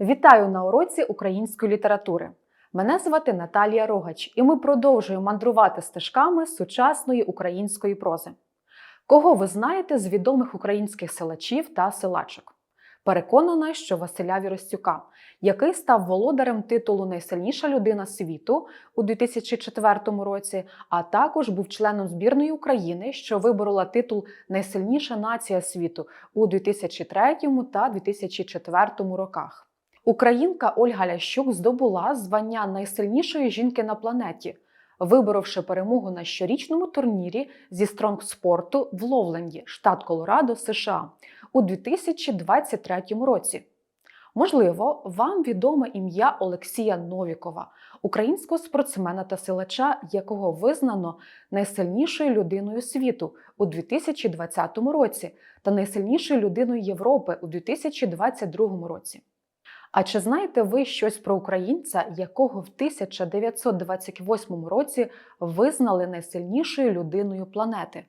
Вітаю на уроці української літератури. Мене звати Наталія Рогач, і ми продовжуємо мандрувати стежками сучасної української прози. Кого ви знаєте з відомих українських селачів та селачок? Переконана, що Василя Віростюка, який став володарем титулу Найсильніша людина світу у 2004 році, а також був членом збірної України, що виборола титул Найсильніша нація світу у 2003 та 2004 роках. Українка Ольга Лящук здобула звання найсильнішої жінки на планеті, виборовши перемогу на щорічному турнірі зі стронгспорту в Ловленді, штат Колорадо, США у 2023 році. Можливо, вам відоме ім'я Олексія Новікова, українського спортсмена та силача, якого визнано найсильнішою людиною світу у 2020 році та найсильнішою людиною Європи у 2022 році. А чи знаєте ви щось про українця, якого в 1928 році визнали найсильнішою людиною планети?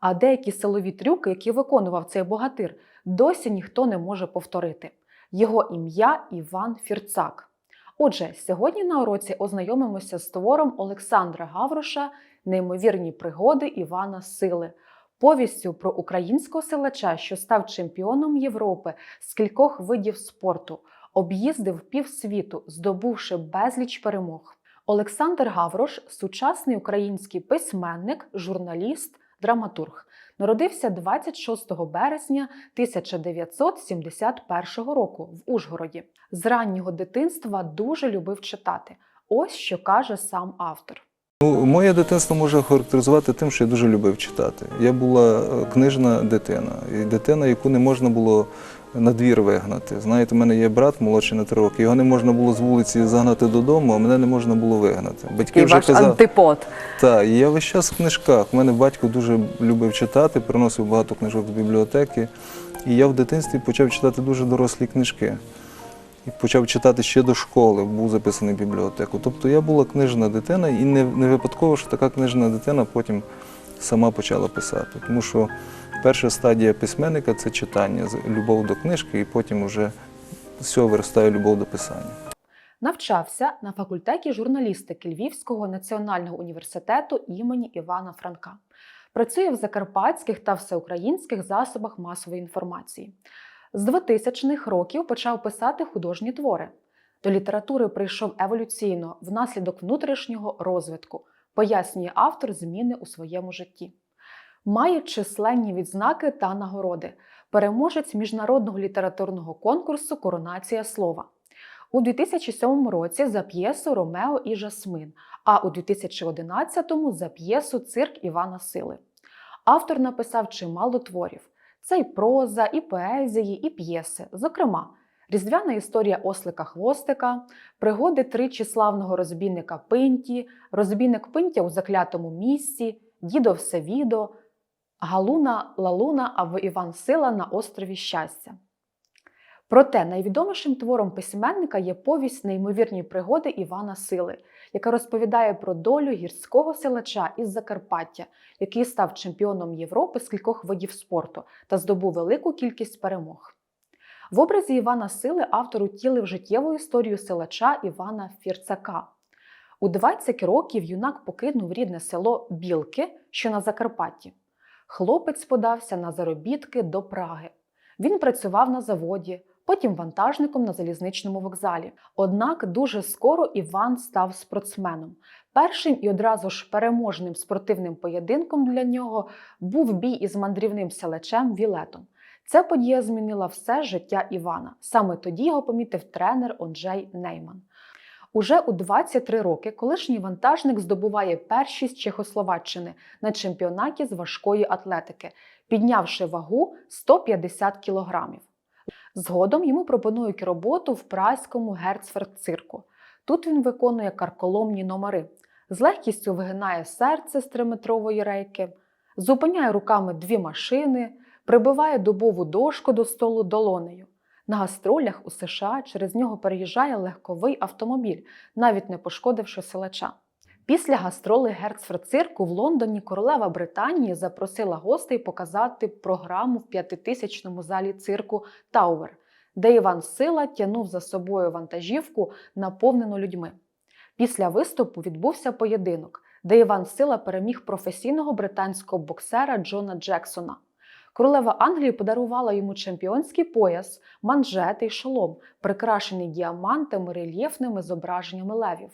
А деякі силові трюки, які виконував цей богатир, досі ніхто не може повторити. Його ім'я Іван Фірцак. Отже, сьогодні на уроці ознайомимося з твором Олександра Гавроша Неймовірні пригоди Івана Сили, повістю про українського силача, що став чемпіоном Європи з кількох видів спорту, об'їздив півсвіту, здобувши безліч перемог. Олександр Гаврош сучасний український письменник, журналіст, драматург. Народився 26 березня 1971 року в Ужгороді. З раннього дитинства дуже любив читати. Ось що каже сам автор. Ну, моє дитинство можна характеризувати тим, що я дуже любив читати. Я була е, книжна дитина, і дитина, яку не можна було на двір вигнати. Знаєте, у мене є брат молодший на три роки. Його не можна було з вулиці загнати додому, а мене не можна було вигнати. Батьки вже казали, антипод. так, і я весь час в книжках. У мене батько дуже любив читати, приносив багато книжок з бібліотеки. І я в дитинстві почав читати дуже дорослі книжки. І почав читати ще до школи, був записаний в бібліотеку. Тобто я була книжна дитина, і не, не випадково, що така книжна дитина потім сама почала писати. Тому що перша стадія письменника це читання, любов до книжки, і потім вже з цього виростає любов до писання. Навчався на факультеті журналістики Львівського національного університету імені Івана Франка. Працює в закарпатських та всеукраїнських засобах масової інформації. З 2000-х років почав писати художні твори. До літератури прийшов еволюційно внаслідок внутрішнього розвитку, пояснює автор зміни у своєму житті. Має численні відзнаки та нагороди, переможець міжнародного літературного конкурсу Коронація слова. У 2007 році за п'єсу Ромео і Жасмин, а у 2011-му за п'єсу Цирк Івана Сили. Автор написав чимало творів. Це і проза, і поезії, і п'єси. Зокрема, Різдвяна історія ослика Хвостика, пригоди тричі славного розбійника Пинті, розбійник Пинтя у заклятому місці, Дідо Всевідо, Галуна Лалуна або Іван Сила на острові Щастя. Проте найвідомішим твором письменника є повість Неймовірні пригоди Івана Сили, яка розповідає про долю гірського силача із Закарпаття, який став чемпіоном Європи з кількох видів спорту та здобув велику кількість перемог. В образі Івана Сили автор утілив життєву історію силача Івана Фірцака. У 20 років юнак покинув рідне село Білки, що на Закарпатті. Хлопець подався на заробітки до Праги. Він працював на заводі, потім вантажником на залізничному вокзалі. Однак дуже скоро Іван став спортсменом. Першим і одразу ж переможним спортивним поєдинком для нього був бій із мандрівним селечем Вілетом. Ця подія змінила все життя Івана. Саме тоді його помітив тренер Онджей Нейман. Уже у 23 роки колишній вантажник здобуває першість Чехословаччини на чемпіонаті з важкої атлетики, піднявши вагу 150 кілограмів. Згодом йому пропонують роботу в праському Герцферд-цирку. Тут він виконує карколомні номери, з легкістю вигинає серце з триметрової рейки, зупиняє руками дві машини, прибиває дубову дошку до столу долонею. На гастролях у США через нього переїжджає легковий автомобіль, навіть не пошкодивши силача. Після гастроли Герцферд-цирку в Лондоні королева Британії запросила гостей показати програму в п'ятитисячному залі цирку Тауер, де Іван Сила тягнув за собою вантажівку, наповнену людьми. Після виступу відбувся поєдинок, де Іван Сила переміг професійного британського боксера Джона Джексона. Королева Англії подарувала йому чемпіонський пояс, манжети й шолом, прикрашений діамантами, рельєфними зображеннями левів.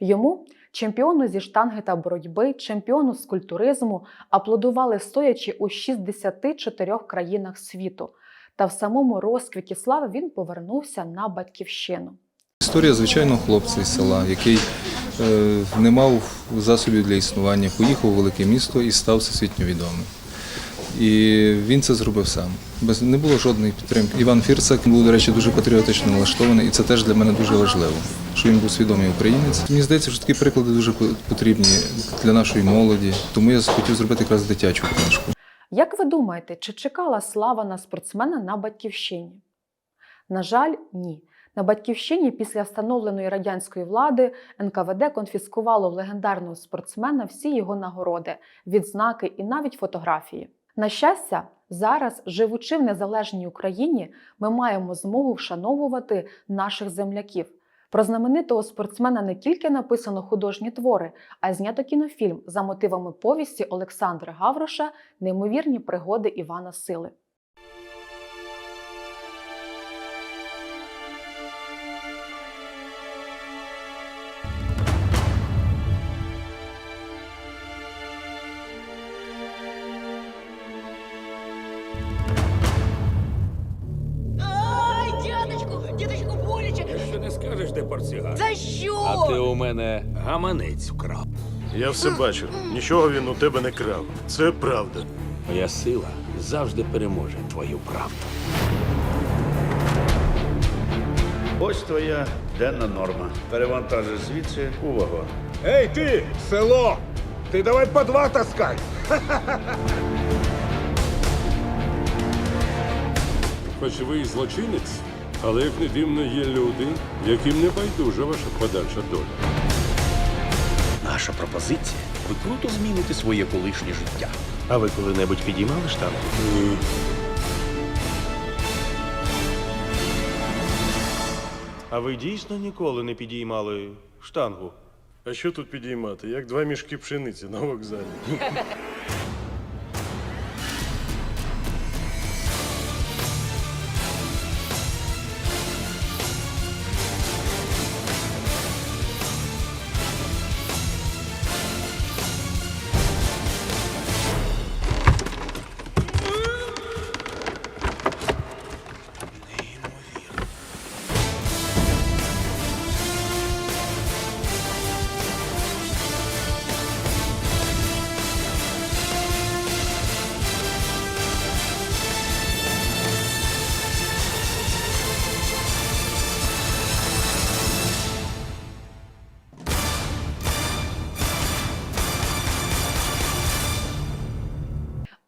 Йому, чемпіону зі штанги та боротьби, чемпіону з культуризму, аплодували стоячи у 64 країнах світу. Та в самому розквіті слави він повернувся на батьківщину. Історія звичайного хлопця із села, який е, не мав засобів для існування, поїхав у велике місто і став всесвітньо відомим. І він це зробив сам. Без не було жодної підтримки. Іван Фірсак був, до речі, дуже патріотично налаштований, і це теж для мене дуже важливо, що він був свідомий українець. Мені здається, що такі приклади дуже потрібні для нашої молоді. Тому я хотів зробити якраз дитячу книжку. Як ви думаєте, чи чекала слава на спортсмена на батьківщині? На жаль, ні. На батьківщині після встановленої радянської влади НКВД конфіскувало в легендарного спортсмена всі його нагороди, відзнаки і навіть фотографії. На щастя, зараз, живучи в незалежній Україні, ми маємо змогу вшановувати наших земляків. Про знаменитого спортсмена не тільки написано художні твори, а й знято кінофільм за мотивами повісті Олександра Гавроша Неймовірні пригоди Івана Сили. За що? А ти у мене гаманець вкрав. Я все бачив. Нічого він у тебе не крав. Це правда. Моя сила завжди переможе твою правду. Ось твоя денна норма. Перевантажиш звідси у вагон. Ей ти, село! Ти давай по два таскай! Хоч ви і злочинець, але як не дивно є люди, яким не байдужа ваша подальша доля. Наша пропозиція. Ви круто зміните своє колишнє життя. А ви коли-небудь підіймали штангу? А ви дійсно ніколи не підіймали штангу? А що тут підіймати? Як два мішки пшениці на вокзалі.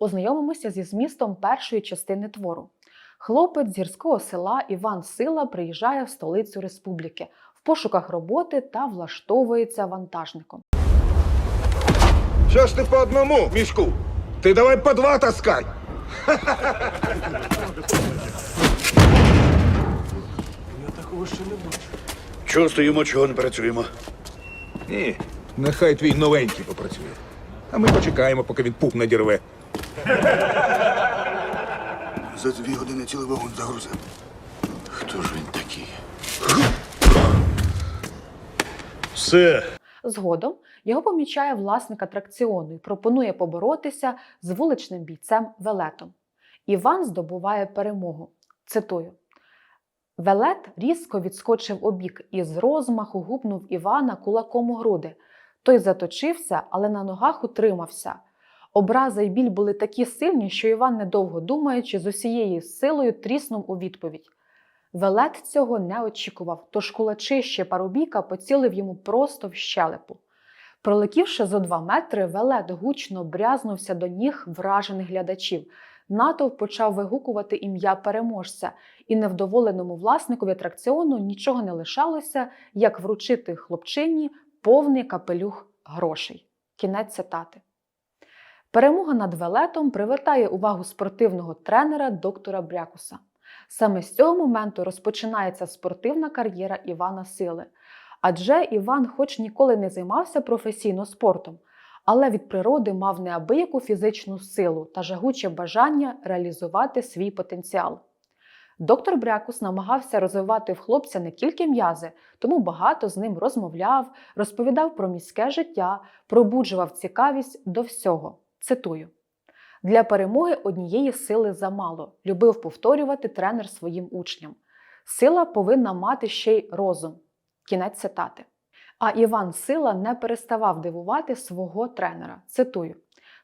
Ознайомимося зі змістом першої частини твору. Хлопець з гірського села Іван Сила приїжджає в столицю республіки в пошуках роботи та влаштовується вантажником. Що ж ти по одному, мішку? Ти давай по два таскай! Чого стоїмо, чого не працюємо? Ні, нехай твій новенький попрацює. А ми почекаємо, поки він пух надірве. За дві години цілий вагон загрузив. Хто ж він такий? Все. Згодом його помічає власник атракціону і пропонує поборотися з вуличним бійцем Велетом. Іван здобуває перемогу. Цитую. Велет різко відскочив обік і з розмаху гупнув Івана кулаком у груди. Той заточився, але на ногах утримався. Образа й біль були такі сильні, що Іван, недовго думаючи, з усією силою тріснув у відповідь. Велет цього не очікував, тож кулачище парубіка поцілив йому просто в щелепу. Пролетівши зо два метри, велет гучно брязнувся до ніг вражених глядачів. Натовп почав вигукувати ім'я переможця, і невдоволеному власникові атракціону нічого не лишалося, як вручити хлопчині повний капелюх грошей. Кінець цитати. Перемога над велетом привертає увагу спортивного тренера доктора Брякуса. Саме з цього моменту розпочинається спортивна кар'єра Івана Сили. Адже Іван, хоч ніколи не займався професійно спортом, але від природи мав неабияку фізичну силу та жагуче бажання реалізувати свій потенціал. Доктор Брякус намагався розвивати в хлопця не тільки м'язи, тому багато з ним розмовляв, розповідав про міське життя, пробуджував цікавість до всього. Цитую. Для перемоги однієї сили замало, любив повторювати тренер своїм учням. Сила повинна мати ще й розум. Кінець цитати. А Іван Сила не переставав дивувати свого тренера. Цитую: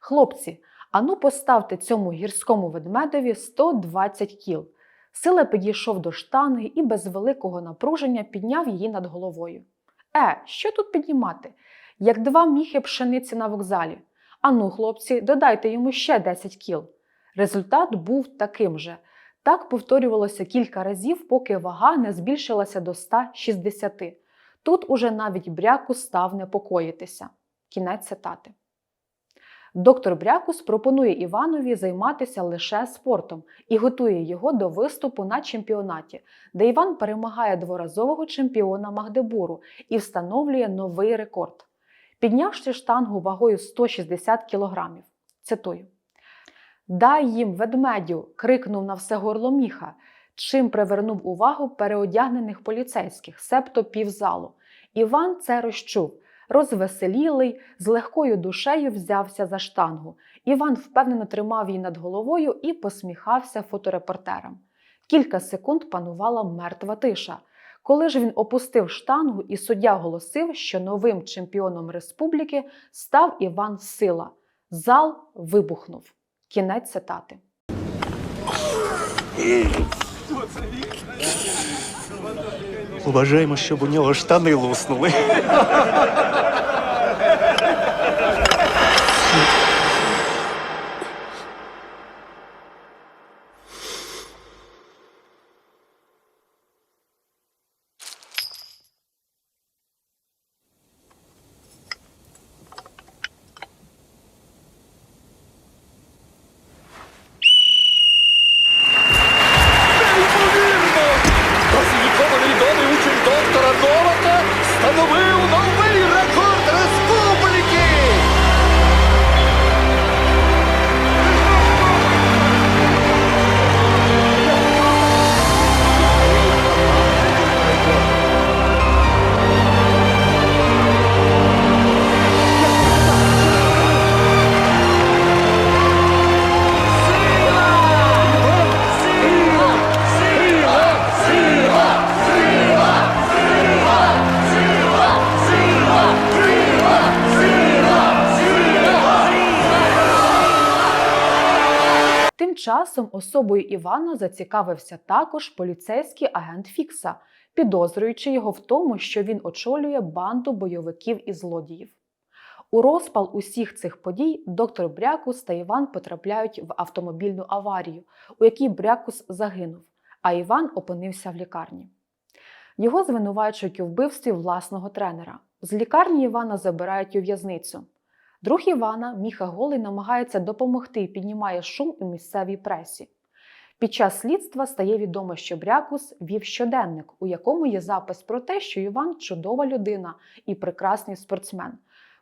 Хлопці, ану поставте цьому гірському ведмедові 120 кіл. Сила підійшов до штанги і без великого напруження підняв її над головою. Е, що тут піднімати? Як два міхи пшениці на вокзалі. Ану, хлопці, додайте йому ще 10 кіл. Результат був таким же. Так повторювалося кілька разів, поки вага не збільшилася до 160. Тут уже навіть бряку став непокоїтися. Кінець цитати. Доктор Брякус пропонує Іванові займатися лише спортом і готує його до виступу на чемпіонаті, де Іван перемагає дворазового чемпіона Магдебуру і встановлює новий рекорд, піднявши штангу вагою 160 кілограмів. Цитую. Дай їм ведмедю. крикнув на все горло міха, чим привернув увагу переодягнених поліцейських, себто півзалу. Іван це розчув. Розвеселілий, з легкою душею взявся за штангу. Іван впевнено тримав її над головою і посміхався фоторепортерам. Кілька секунд панувала мертва тиша. Коли ж він опустив штангу, і суддя голосив, що новим чемпіоном республіки став Іван Сила. Зал вибухнув. Кінець цитати. Вважаємо, щоб у нього штани луснули. Часом особою Івана зацікавився також поліцейський агент Фікса, підозрюючи його в тому, що він очолює банду бойовиків і злодіїв. У розпал усіх цих подій доктор Брякус та Іван потрапляють в автомобільну аварію, у якій Брякус загинув, а Іван опинився в лікарні. Його звинувачують у вбивстві власного тренера. З лікарні Івана забирають у в'язницю. Друг Івана, Міха Голий, намагається допомогти і піднімає шум у місцевій пресі. Під час слідства стає відомо, що Брякус вів щоденник, у якому є запис про те, що Іван чудова людина і прекрасний спортсмен.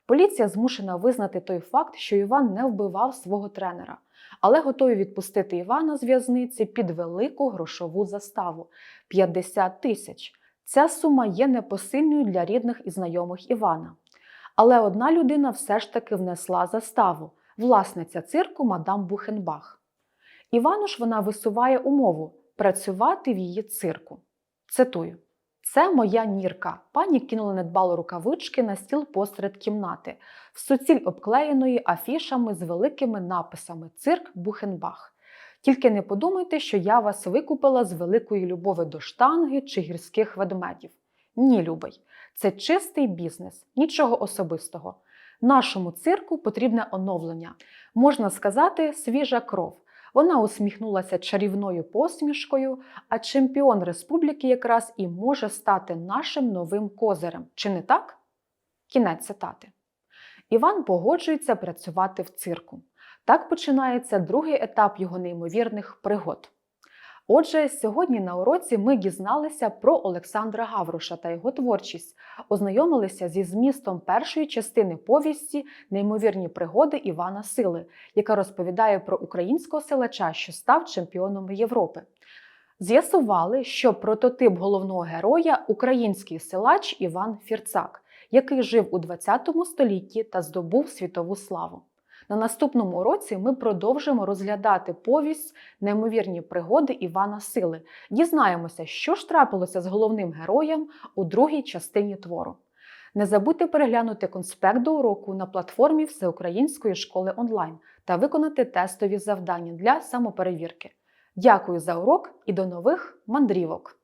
Поліція змушена визнати той факт, що Іван не вбивав свого тренера, але готові відпустити Івана з в'язниці під велику грошову заставу 50 тисяч. Ця сума є непосильною для рідних і знайомих Івана. Але одна людина все ж таки внесла заставу власниця цирку мадам Бухенбах. Івану ж вона висуває умову працювати в її цирку. Цитую: Це моя нірка. Пані кинула недбало рукавички на стіл посеред кімнати, в суціль обклеєної афішами з великими написами Цирк Бухенбах. Тільки не подумайте, що я вас викупила з великої любові до штанги чи гірських ведмедів. Ні, любий, це чистий бізнес, нічого особистого. Нашому цирку потрібне оновлення. Можна сказати, свіжа кров. Вона усміхнулася чарівною посмішкою, а чемпіон республіки якраз і може стати нашим новим козирем. Чи не так? Кінець цитати. Іван погоджується працювати в цирку. Так починається другий етап його неймовірних пригод. Отже, сьогодні на уроці ми дізналися про Олександра Гавруша та його творчість, ознайомилися зі змістом першої частини повісті Неймовірні пригоди Івана Сили, яка розповідає про українського силача, що став чемпіоном Європи. З'ясували, що прототип головного героя український силач Іван Фірцак, який жив у ХХ столітті та здобув світову славу. На наступному уроці ми продовжимо розглядати повість Неймовірні пригоди Івана Сили. Дізнаємося, що ж трапилося з головним героєм у другій частині твору. Не забудьте переглянути конспект до уроку на платформі Всеукраїнської школи онлайн та виконати тестові завдання для самоперевірки. Дякую за урок і до нових мандрівок!